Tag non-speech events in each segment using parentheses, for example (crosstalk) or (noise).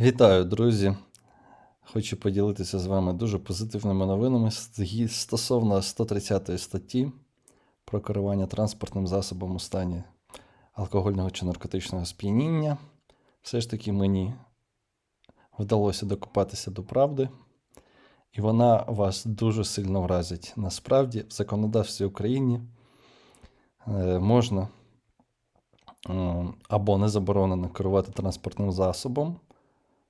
Вітаю, друзі! Хочу поділитися з вами дуже позитивними новинами стосовно 130 статті про керування транспортним засобом у стані алкогольного чи наркотичного сп'яніння. Все ж таки мені вдалося докопатися до правди, і вона вас дуже сильно вразить. Насправді, в законодавстві України е, можна або не заборонено керувати транспортним засобом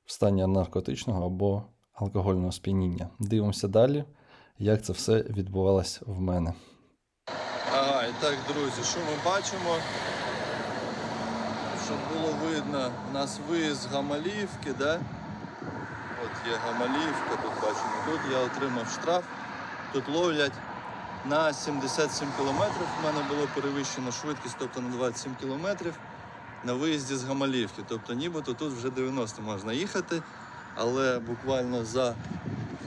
в стані наркотичного або алкогольного сп'яніння. Дивимося далі, як це все відбувалося в мене. Ага, і так, друзі, що ми бачимо? Щоб було видно, у нас виїзд з Гамалівки, да? От є Гамалівка, тут бачимо. Тут я отримав штраф. Тут ловлять на 77 кілометрів. У мене було перевищено швидкість, тобто на 27 кілометрів на виїзді з Гамалівки. Тобто нібито тут вже 90 можна їхати, але буквально за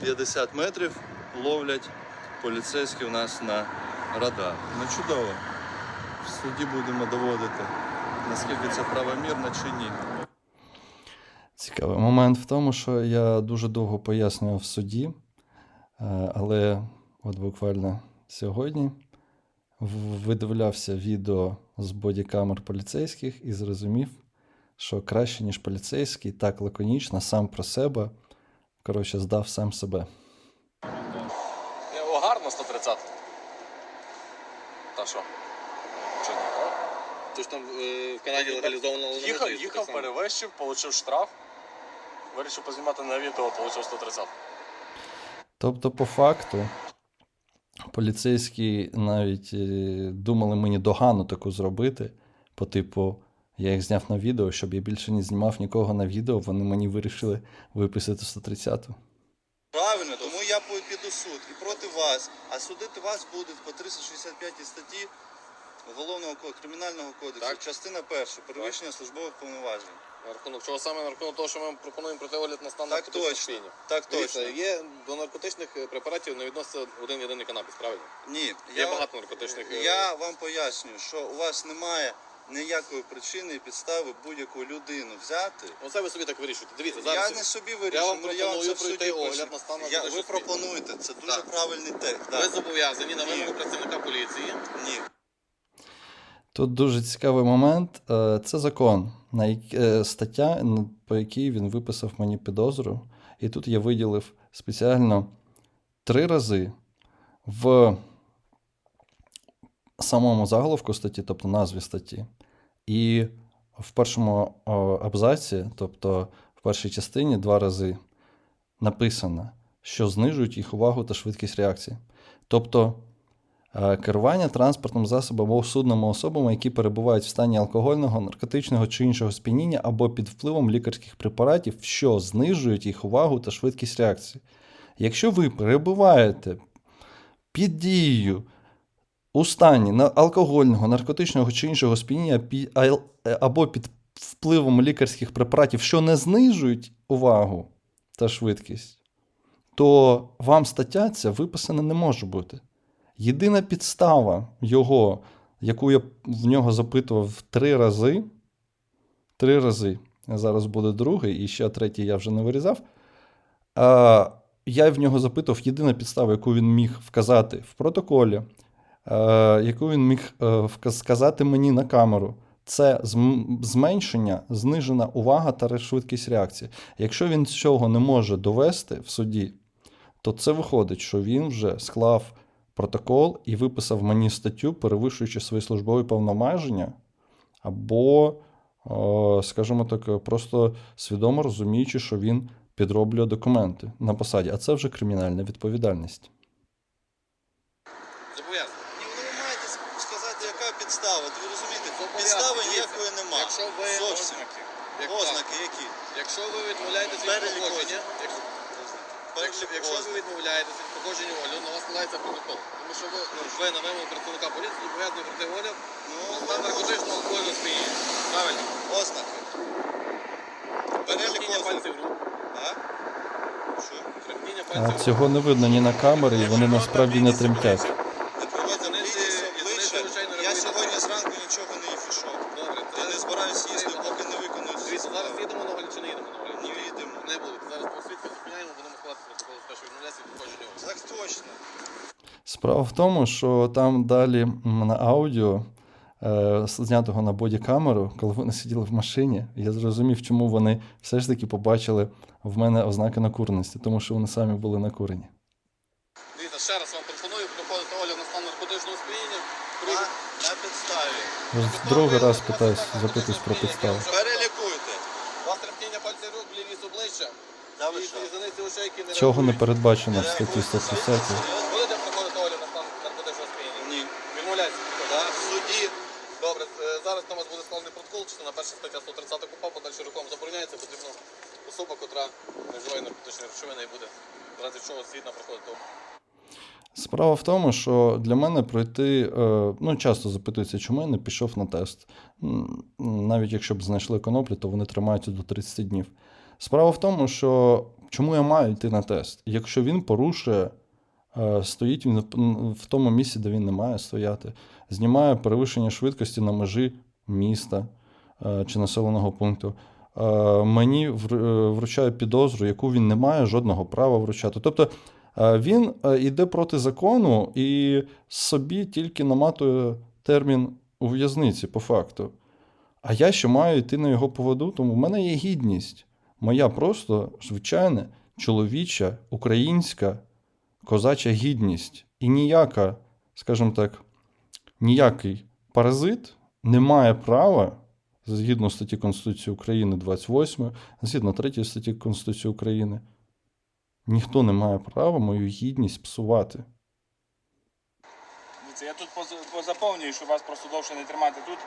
50 метрів ловлять поліцейські у нас на радар. Ну чудово. В суді будемо доводити, наскільки це правомірно чи ні. Цікавий момент в тому, що я дуже довго пояснював в суді, е, але от буквально сьогодні видивлявся відео з бодікамер поліцейських і зрозумів, що краще, ніж поліцейський, так лаконічно, сам про себе, коротше, здав сам себе. О, гарно 130. Та що? Чи ні? Тож там е, в Канаді легалізовано Їхав, не їхав, перевищив, отримав штраф. Вирішив познімати на відео, отримав 130. Тобто, по факту, поліцейські навіть е, думали мені догану таку зробити, по типу, я їх зняв на відео, щоб я більше не знімав нікого на відео, вони мені вирішили виписати 130-ту. Правильно, тому я піду суд і проти вас. А судити вас будуть по 365 статті Уголовного кримінального кодексу, Так. частина перша, перевищення службових повноважень. На рахунок чого саме на рахунок того, що ми пропонуємо протиогляд на стан Так точно. сп'яніння. Так Дивіться, точно. є до наркотичних е, препаратів не відноситься один єдиний канабіс, правильно? Ні, Є багато наркотичних. е, Я вам пояснюю, що у вас немає ніякої причини і підстави будь-яку людину взяти. Оце ви собі так вирішуєте. Дивіться, Я не собі вирішую, вам ну, я вам це пропоную в суді пройти огляд на стан Я, Ви пропонуєте, це дуже Так. правильний текст. Ви Да. зобов'язані на Ні. вимогу працівника поліції. Ні. Тут дуже цікавий момент. Е, Це закон, е, стаття, по якій він виписав мені підозру. І тут я виділив спеціально три рази в самому заголовку статті, тобто назві статті, і в першому абзаці, тобто в першій частині, два рази написано, що знижують їх увагу та швидкість реакції. Тобто керування транспортним засобом або судними особами, які перебувають в стані алкогольного, наркотичного чи іншого сп'яніння або під впливом лікарських препаратів, що знижують їх увагу та швидкість реакції. Якщо ви перебуваєте під дією у стані алкогольного, наркотичного чи іншого сп'яніння е, або під впливом лікарських препаратів, що не знижують увагу та швидкість, то вам стаття ця виписана не може бути. Єдина підстава його, яку я в нього запитував три рази, три рази, зараз буде другий, і ще третій я вже не вирізав. А, я в нього запитував єдина підстава, яку він міг вказати в протоколі, яку він міг е, сказати мені на камеру. Це зменшення, знижена увага та швидкість реакції. Якщо він цього не може довести в суді, то це виходить, що він вже склав протокол і виписав мені статтю, перевищуючи свої службові повноваження, або, е, скажімо так, просто свідомо розуміючи, що він підроблює документи на посаді, а це вже кримінальна відповідальність. Ну ви маєте сказати, яка підстава. Ви розумієте, підстави ніякої нема. Якщо ви Зовсім. ознаки, як Ознаки які? якщо ви відмовляєтесь від. Якщо, якщо, ви ознак. відмовляєтесь від проходження огляду, на вас складається протокол. Тому що ви, ну, ви на вимогу працівника поліції зобов'язані пройти огляд Ну, на наркотичного алкогольного сп'яніння. Правильно. ознаки. Перелік Тремтіння ознак. пальців рук. А? Що? Тремтіння пальців рук. цього не видно ні на камері, і вони насправді не тремтять. Не проводять Вони блідність ці- обличчя. вони, звичайно, Я реагують сьогодні на це. зранку нічого не їв і що. Добре, Я це- не збираюсь це їсти, йдемо. поки не виконую цю Дивіться, зараз справу. їдемо на огляд чи не їдемо на огляд? Ні, складати протокол за те, що відмовляється від походження огляду. Так точно. Справа в тому, що там далі на аудіо, е, знятого на бодікамеру, коли вони сиділи в машині, я зрозумів, чому вони все ж таки побачили в мене ознаки накуреності, тому що вони самі були накурені. Дивіться, ще раз вам пропоную проходити огляд на стан наркотичного сп'яніння. На, на підставі. Другий раз питаюсь запитусь про підставу. Перелікуйте. У вас тремтіння пальців рук, блідність обличчя, Чого не передбачено в статті 130. Будете проходити огляд на стан наркотичного сп'яніння? Ні. Відмовляється. Да, в суді. Добре, е, зараз на вас буде складений протокол, частина перша стаття 130 КУПА, подальше руком забороняється, потрібно особа, котра не вживає наркотичні речовини і буде, разі чого згідно проходити огляд. Справа в тому, що для мене пройти, е, ну часто запитуються, чому я не пішов на тест. Навіть якщо б знайшли коноплі, то вони тримаються до 30 днів. Справа в тому, що чому я маю йти на тест? Якщо він порушує, стоїть він в тому місці, де він не має стояти, знімає перевищення швидкості на межі міста е, чи населеного пункту. е, Мені е, вручає підозру, яку він не має жодного права вручати. Тобто Е, Він е, йде проти закону і собі тільки наматує термін у в'язниці, по факту. А я ще маю йти на його поводу, тому в мене є гідність. Моя просто звичайна чоловіча, українська, козача гідність. І ніяка, скажімо так, ніякий паразит не має права, згідно статті Конституції України 28, згідно 3 статті Конституції України, Ніхто не має права мою гідність псувати. Я тут поз- позаповнюю, що вас просто довше не тримати тут.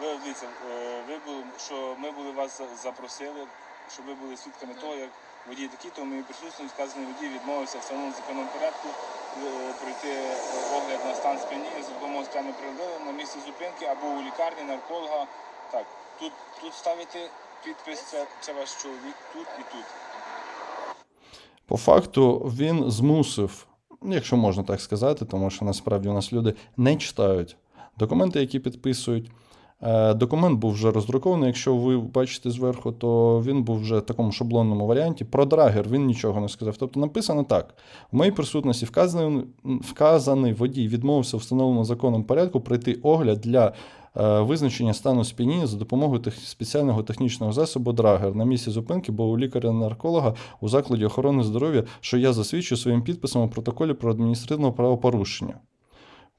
Ви е, ви що ми були вас запросили, щоб ви були свідками того, як водій такий, то в моїй присутності вказаний водій відмовився в самому законному порядку е, пройти е, огляд на стан сп'яніння за допомогою спеціального приладу на місці зупинки або у лікарні, нарколога. Так, тут, тут ставите підпис, це, це ваш чоловік, тут і тут. По факту він змусив, якщо можна так сказати, тому що насправді у нас люди не читають документи, які підписують. Е, Документ був вже роздрукований. Якщо ви бачите зверху, то він був вже в такому шаблонному варіанті. Про драгер він нічого не сказав. Тобто написано так: в моїй присутності вказаний, вказаний водій відмовився встановленому законом порядку пройти огляд для е, визначення стану сп'яніння за допомогою тех- спеціального технічного засобу драгер на місці зупинки, бо у лікаря-нарколога у закладі охорони здоров'я, що я засвідчую своїм підписом у протоколі про адміністративне правопорушення.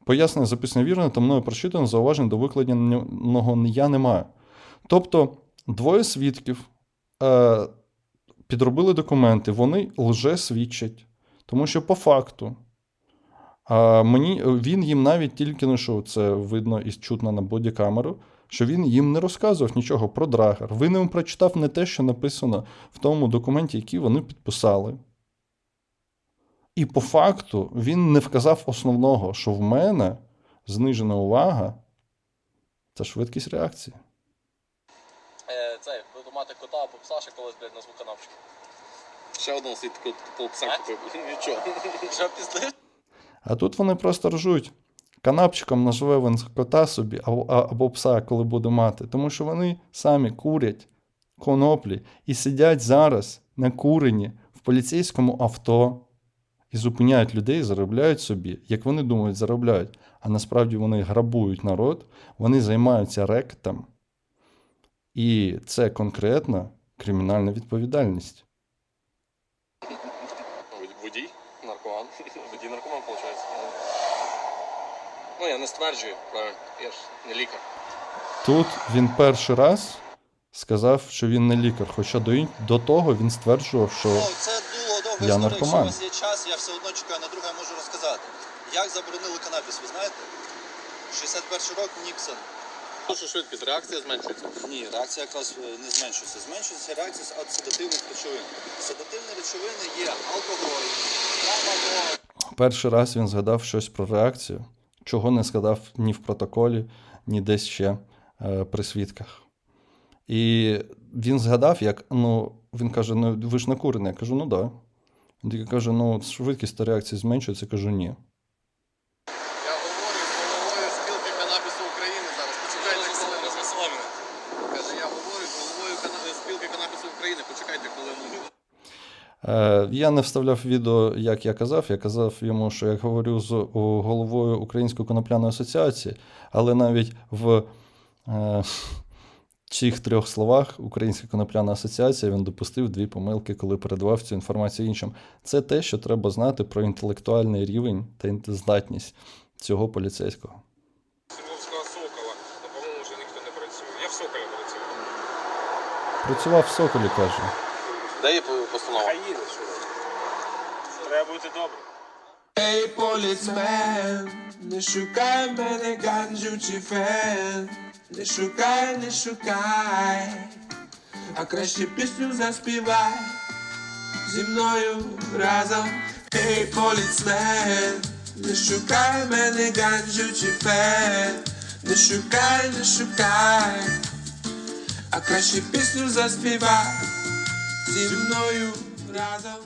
Пояснення записане вірно, та мною прочитано, зауважень до викладеного я не маю. Тобто, двоє свідків е, підробили документи, вони лже свідчать. Тому що по факту а мені, він їм навіть тільки ну що це видно і чутно на бодікамеру, що він їм не розказував нічого про драгер. Він їм прочитав не те, що написано в тому документі, який вони підписали. І по факту він не вказав основного, що в мене знижена увага це швидкість реакції. Е, цей, буду мати кота або пса, ще колись, блядь, назву канапчик. Ще одного свідку полпса А? купив. Нічого. Що піздиш? А тут вони просто ржуть. Канапчиком назве він кота собі або, або пса, коли буде мати. Тому що вони самі курять коноплі і сидять зараз на курені в поліцейському авто і зупиняють людей, заробляють собі, як вони думають, заробляють. А насправді вони грабують народ, вони займаються рекетом. І це конкретна кримінальна відповідальність. Водій, наркоман. (laughs) Водій наркоман, виходить. Ну, я не стверджую, правильно. Я ж не лікар. Тут він перший раз сказав, що він не лікар, хоча до, до того він стверджував, що Ну, це Я історія. Якщо у вас є час, я все одно чекаю на друге, я можу розказати. Як заборонили канабіс, ви знаєте? 61 рок Ніксон. Що швидкість, реакція зменшується. Ні, реакція якраз е, не зменшується. Зменшується реакція від седативних речовин. Седативні речовини є алкоголь, трамадол, перший раз він згадав щось про реакцію, чого не згадав ні в протоколі, ні десь ще е, при свідках. І він згадав, як ну, він каже: ну ви ж накурений. Я кажу, ну так. Да. Він тільки каже, ну швидкість та реакції зменшується. Кажу, ні. Я говорю з головою спілки канабісу України зараз. Почекайте, коли Каже, я говорю з головою спілки канабісу України. Почекайте хвилину. Е, Я не вставляв відео, як я казав. Я казав йому, що я говорю з головою Української конопляної асоціації, але навіть в е, цих трьох словах Українська конопляна асоціація він допустив дві помилки, коли передавав цю інформацію іншим. Це те, що треба знати про інтелектуальний рівень та здатність цього поліцейського. Свердловського Сокола, по-моєму, вже ніхто не працює. Я в Соколі працюю. Працював в Соколі, каже. Де є постанова? Хай їде, що ви. Треба бути добрим. Ей, поліцмен, не шукай мене ганджу чи фен, не шукай, не шукай, а краще пісню заспівай зі мною разом. Ей, поліцмен, не шукай мене ганджу чи фен, не шукай, не шукай, а краще пісню заспівай зі мною разом.